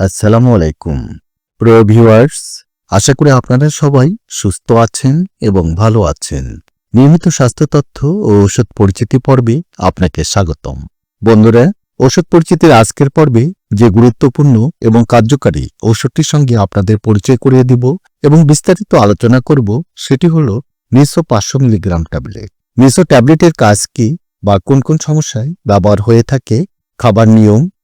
আসসালামু আলাইকুম। প্রিয় ভিউয়ার্স, আশা করি আপনারা সবাই সুস্থ আছেন এবং ভালো আছেন। নিয়মিত স্বাস্থ্য তথ্য ও ওষুধ পরিচিতি পর্বে আপনাকে স্বাগতম। বন্ধুরা, ওষুধ পরিচিতির আজকের পর্বে যে গুরুত্বপূর্ণ এবং কার্যকারী ওষুধটির সঙ্গে আপনাদের পরিচয় করিয়ে দিব এবং বিস্তারিত আলোচনা করব সেটি হল মিসো পাঁচশো মিলিগ্রাম ট্যাবলেট। মিসো ট্যাবলেটের কাজ কি বা কোন কোন সমস্যায় ব্যবহার হয়ে থাকে, খাবার নিয়ম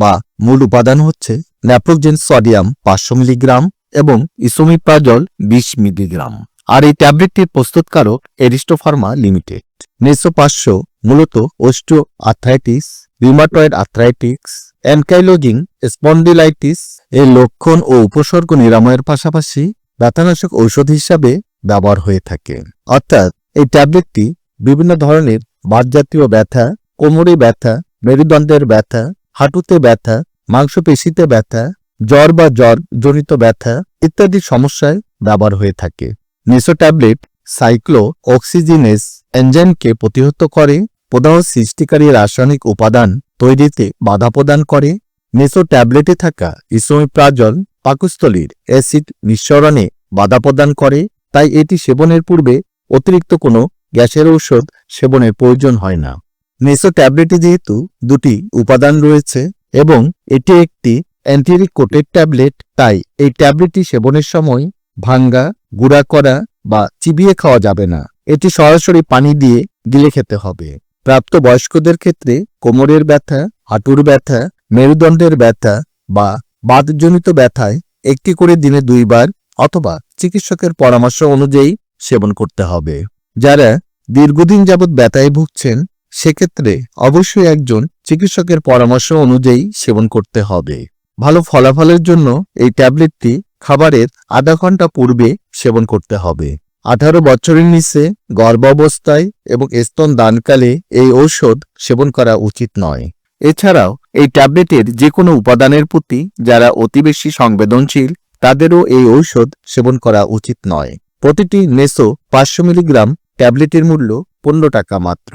বা মূল উপাদান হচ্ছে ন্যাপ্রোজেন সোডিয়াম পাঁচশো মিলিগ্রাম এবং ইসোমিপ্রাজল বিশ মিলিগ্রাম। আর এই ট্যাবলেটটির প্রস্তুতকারক এরিস্টোফার্মা লিমিটেড। নেসো পাঁচশো মূলত osteo arthritis rheumatoid arthritis, ankylosing spondylitis এর লক্ষণ ও উপসর্গ নিরাময়ের পাশাপাশি ব্যথানাশক ঔষধ হিসাবে ব্যবহার হয়ে থাকে। অর্থাৎ এই ট্যাবলেটটি বিভিন্ন ধরনের বাতজাতীয় ব্যথা, কোমরে ব্যথা, মেরুদণ্ডের ব্যথা হাঁটুতে ব্যথা, মাংসপেশিতে ব্যথা, জ্বর বা জ্বর জনিত ব্যথা ইত্যাদি সমস্যায় ব্যবহার হয়ে থাকে। নেসো ট্যাবলেট সাইক্লো অক্সিজিনেস এনজাইমকে প্রতিহত করে প্রদাহ সৃষ্টিকারী রাসায়নিক উপাদান তৈরিতে বাধা প্রদান করে। নেসো ট্যাবলেটে থাকা ইসোমিপ্রাজল পাকস্থলীর অ্যাসিড নিঃসরণে বাধা প্রদান করে, তাই এটি সেবনের পূর্বে অতিরিক্ত কোনো গ্যাসের ঔষধ সেবনের প্রয়োজন হয় না। নেসো ট্যাবলেটে যেহেতু দুটি উপাদান রয়েছে এবং এটি একটি অ্যান্টিরিক কোটেড ট্যাবলেট, তাই এই ট্যাবলেটটি সেবনের সময় ভাঙ্গা, গুঁড়া করা বা চিবিয়ে খাওয়া যাবে না। এটি সরাসরি পানি দিয়ে গিলে খেতে হবে। প্রাপ্ত বয়স্কদের ক্ষেত্রে কোমরের ব্যথা, হাঁটুর ব্যথা, মেরুদণ্ডের ব্যথা বা বাতজনিত ব্যথায় একটি করে দিনে দুইবার অথবা চিকিৎসকের পরামর্শ অনুযায়ী সেবন করতে হবে। যারা দীর্ঘদিন যাবৎ ব্যথায় ভুগছেন সেক্ষেত্রে অবশ্যই একজন চিকিৎসকের পরামর্শ অনুযায়ী সেবন করতে হবে। ভালো ফলাফলের জন্য এই ট্যাবলেটটি খাবারের আধা ঘণ্টা পূর্বে সেবন করতে হবে। আঠারো বছরের নিচে গর্ভাবস্থায় এবং স্তন দানকালে এই ঔষধ সেবন করা উচিত নয়। এছাড়াও এই ট্যাবলেটের যে কোনো উপাদানের প্রতি যারা অতি বেশি সংবেদনশীল, তাদেরও এই ঔষধ সেবন করা উচিত নয়। প্রতিটি নেসো পাঁচশো মিলিগ্রাম ট্যাবলেটের মূল্য পনেরো টাকা মাত্র।